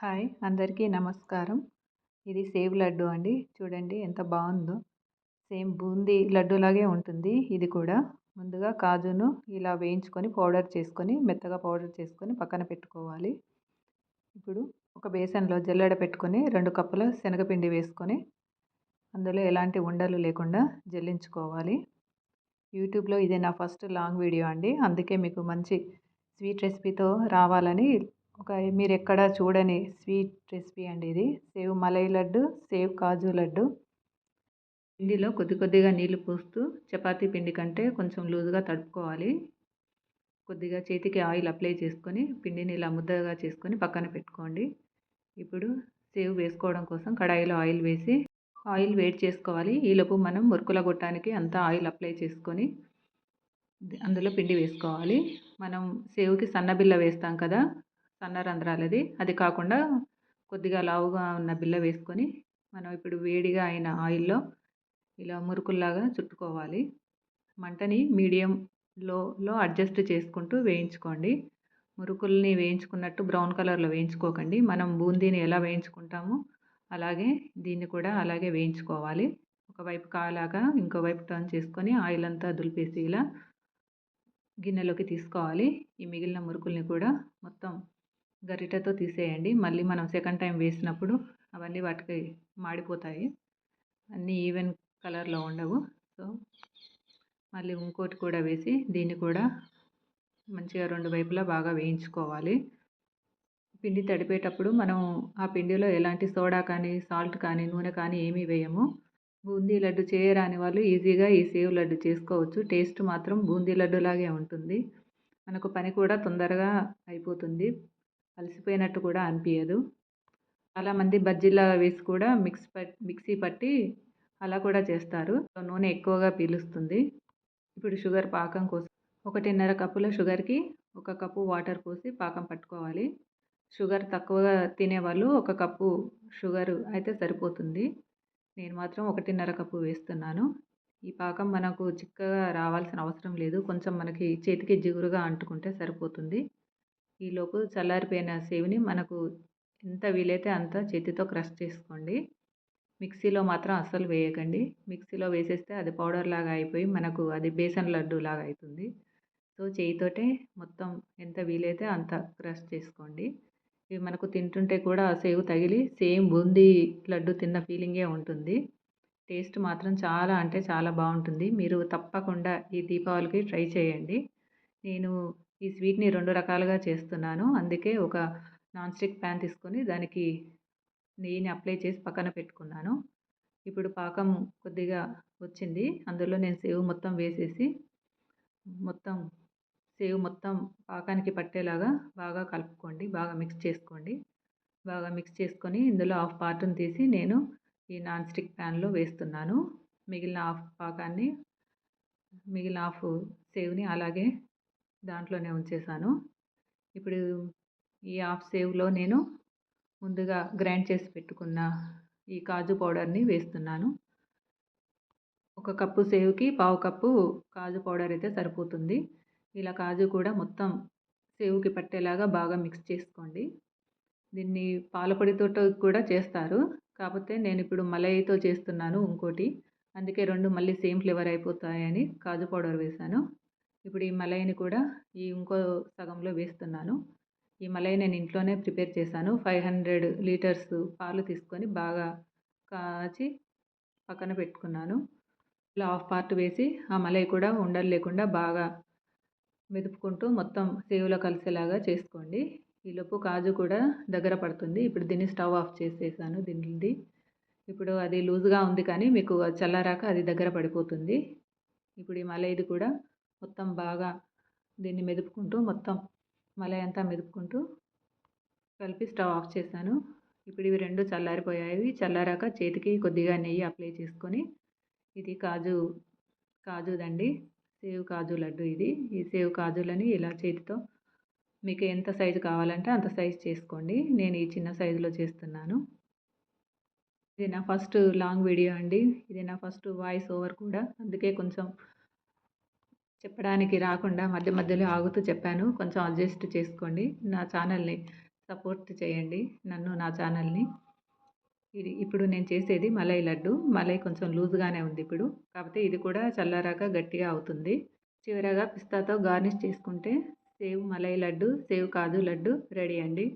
Hi అందరికీ నమస్కారం. ఇది సేవ్ లడ్డు అండి. చూడండి ఎంత బాగుందో. సేమ్ బూందీ లడ్డూలాగే ఉంటుంది ఇది కూడా. ముందుగా కాజును ఇలా వేయించుకొని పౌడర్ చేసుకొని మెత్తగా పౌడర్ చేసుకొని పక్కన పెట్టుకోవాలి. ఇప్పుడు ఒక బేసన్లో జల్లెడ పెట్టుకొని రెండు కప్పుల శనగపిండి వేసుకొని అందులో ఎలాంటి ఉండలు లేకుండా జల్లించుకోవాలి. యూట్యూబ్లో ఇది నా ఫస్ట్ లాంగ్ వీడియో అండి. అందుకే మీకు మంచి స్వీట్ రెసిపీతో రావాలని ఒక మీరు ఎక్కడ చూడని స్వీట్ రెసిపీ అండి ఇది. సేవ్ మలై లడ్డు సేవ్ కాజు లడ్డు. పిండిలో కొద్ది కొద్దిగా నీళ్ళు పోస్తూ చపాతీ పిండి కంటే కొంచెం లూజుగా తడుపుకోవాలి. కొద్దిగా చేతికి ఆయిల్ అప్లై చేసుకొని పిండిని ఇలా ముద్దగా చేసుకొని పక్కన పెట్టుకోండి. ఇప్పుడు సేవ్ వేసుకోవడం కోసం కడాయిలో ఆయిల్ వేసి ఆయిల్ వేడి చేసుకోవాలి. ఈలోపు మనం మురుకుల గొట్టానికి అంతా ఆయిల్ అప్లై చేసుకొని అందులో పిండి వేసుకోవాలి. మనం సేవ్కి సన్నబిల్ల వేస్తాం కదా సన్న రంధ్రాలది అది కాకుండా కొద్దిగా లావుగా ఉన్న బిల్ల వేసుకొని మనం ఇప్పుడు వేడిగా అయిన ఆయిల్లో ఇలా మురుకుల్లాగా చుట్టుకోవాలి. మంటని మీడియం లోలో అడ్జస్ట్ చేసుకుంటూ వేయించుకోండి. మురుకుల్ని వేయించుకున్నట్టు బ్రౌన్ కలర్లో వేయించుకోకండి. మనం బూందీని ఎలా వేయించుకుంటామో అలాగే దీన్ని కూడా అలాగే వేయించుకోవాలి. ఒకవైపు కాలాగా ఇంకోవైపు టర్న్ చేసుకొని ఆయిల్ అంతా దులిపేసి ఇలా గిన్నెలోకి తీసుకోవాలి. ఈ మిగిలిన మురుకుల్ని కూడా మొత్తం గరిటెతో తీసేయండి. మళ్ళీ మనం సెకండ్ టైం వేసినప్పుడు అవన్నీ వాటికి మాడిపోతాయి. అన్నీ ఈవెన్ కలర్లో ఉండవు. సో మళ్ళీ ఇంకోటి కూడా వేసి దీన్ని కూడా మంచిగా రెండు వైపులా బాగా వేయించుకోవాలి. పిండి తడిపేటప్పుడు మనం ఆ పిండిలో ఎలాంటి సోడా కానీ సాల్ట్ కానీ నూనె కానీ ఏమీ వేయము. బూందీ లడ్డు చేయరాని వాళ్ళు ఈజీగా ఈ సేవ్ లడ్డు చేసుకోవచ్చు. టేస్ట్ మాత్రం బూందీ లడ్డులాగే ఉంటుంది. మనకు పని కూడా తొందరగా అయిపోతుంది. అలసిపోయినట్టు కూడా అనిపించదు చాలామంది బజ్జీలా వేసి కూడా మిక్స్ పట్ మిక్సీ పట్టి అలా కూడా చేస్తారు. నూనె ఎక్కువగా పీలుస్తుంది. ఇప్పుడు షుగర్ పాకం కోసం ఒకటిన్నర కప్పుల షుగర్కి ఒక కప్పు వాటర్ పోసి పాకం పట్టుకోవాలి. షుగర్ తక్కువగా తినేవాళ్ళు ఒక కప్పు షుగర్ అయితే సరిపోతుంది. నేను మాత్రం ఒకటిన్నర కప్పు వేస్తున్నాను. ఈ పాకం మనకు చిక్కగా రావాల్సిన అవసరం లేదు. కొంచెం మనకి చేతికి జిగురుగా అంటుకుంటే సరిపోతుంది. ఈలోపు చల్లారిపోయిన సేవ్ని మనకు ఎంత వీలైతే అంత చేతితో క్రష్ చేసుకోండి. మిక్సీలో మాత్రం అస్సలు వేయకండి. మిక్సీలో వేసేస్తే అది పౌడర్ లాగా అయిపోయి మనకు అది బేసన్ లడ్డు లాగా అవుతుంది సో చేయితోటే మొత్తం ఎంత వీలైతే అంత క్రష్ చేసుకోండి. ఇవి మనకు తింటుంటే కూడా ఆ సేవ్ తగిలి సేమ్ బూందీ లడ్డు తిన్న ఫీలింగే ఉంటుంది. టేస్ట్ మాత్రం చాలా అంటే చాలా బాగుంటుంది. మీరు తప్పకుండా ఈ దీపావళికి ట్రై చేయండి. నేను ఈ స్వీట్ని రెండు రకాలుగా చేస్తున్నాను. అందుకే ఒక నాన్ స్టిక్ ప్యాన్ తీసుకొని దానికి నెయ్యిని అప్లై చేసి పక్కన పెట్టుకున్నాను. ఇప్పుడు పాకం కొద్దిగా వచ్చింది. అందులో నేను సేవ్ మొత్తం వేసేసి మొత్తం సేవ్ మొత్తం పాకానికి పట్టేలాగా బాగా కలుపుకోండి. బాగా మిక్స్ చేసుకోండి. బాగా మిక్స్ చేసుకొని ఇందులో హాఫ్ పార్ట్ని తీసి నేను ఈ నాన్ స్టిక్ ప్యాన్లో వేస్తున్నాను. మిగిలిన హాఫ్ పాకాన్ని మిగిలిన హాఫ్ సేవ్ని అలాగే దాంట్లోనే ఉంచేసాను. ఇప్పుడు ఈ హాఫ్ సేవ్లో నేను ముందుగా గ్రైండ్ చేసి పెట్టుకున్న ఈ కాజు పౌడర్ని వేస్తున్నాను. ఒక కప్పు సేవ్కి పావు కప్పు కాజు పౌడర్ అయితే సరిపోతుంది. ఇలా కాజు కూడా మొత్తం సేవ్కి పట్టేలాగా బాగా మిక్స్ చేసుకోండి. దీన్ని పాలపొడితో కూడా చేస్తారు. కాకపోతే నేను ఇప్పుడు మలైతో చేస్తున్నాను ఇంకోటి. అందుకే రెండు మళ్ళీ సేమ్ ఫ్లేవర్ అయిపోతాయని కాజు పౌడర్ వేశాను ఇప్పుడు ఈ మలైని కూడా ఈ ఇంకో సగంలో వేస్తున్నాను. ఈ మలై నేను ఇంట్లోనే ప్రిపేర్ చేశాను. ఫైవ్ హండ్రెడ్ లీటర్స్ పాలు తీసుకొని బాగా కాచి పక్కన పెట్టుకున్నాను. ఇలా హాఫ్ పార్ట్ వేసి ఆ మలై కూడా ఉండలు లేకుండా బాగా మెదుపుకుంటూ మొత్తం సేవులో కలిసేలాగా చేసుకోండి. ఈలోపు కాజు కూడా దగ్గర పడుతుంది. ఇప్పుడు దీన్ని స్టవ్ ఆఫ్ చేసేసాను దీనిది. ఇప్పుడు అది లూజ్గా ఉంది కానీ మీకు చల్లారాక అది దగ్గర పడిపోతుంది. ఇప్పుడు ఈ మలైది కూడా మొత్తం బాగా దీన్ని మెదుపుకుంటూ మొత్తం మలై అంతా మెదుపుకుంటూ కలిపి స్టవ్ ఆఫ్ చేశాను. ఇప్పుడు ఇవి రెండు చల్లారిపోయాయి. చల్లారాక చేతికి కొద్దిగా నెయ్యి అప్లై చేసుకొని ఇది కాజు కాజుదండి. సేవ్ కాజు లడ్డు ఇది. ఈ సేవ్ కాజులని ఇలా చేతితో మీకు ఎంత సైజు కావాలంటే అంత సైజు చేసుకోండి. నేను ఈ చిన్న సైజులో చేస్తున్నాను. ఇది నా ఫస్ట్ లాంగ్ వీడియో అండి. ఇది నా ఫస్ట్ వాయిస్ ఓవర్ కూడా. అందుకే కొంచెం చెప్పడానికి రాకుండా మధ్య మధ్యలో ఆగుతూ చెప్పాను. కొంచెం అడ్జస్ట్ చేసుకోండి. నా ఛానల్ని సపోర్ట్ చేయండి. నన్ను నా ఛానల్ని. ఇది ఇప్పుడు నేను చేసేది మలై లడ్డు. మలై కొంచెం లూజ్గానే ఉంది ఇప్పుడు. కాకపోతే ఇది కూడా చల్లారాక గట్టిగా అవుతుంది. చివరగా పిస్తాతో గార్నిష్ చేసుకుంటే సేవ్ మలై లడ్డు సేవ్ కాజు లడ్డు రెడీ అండి.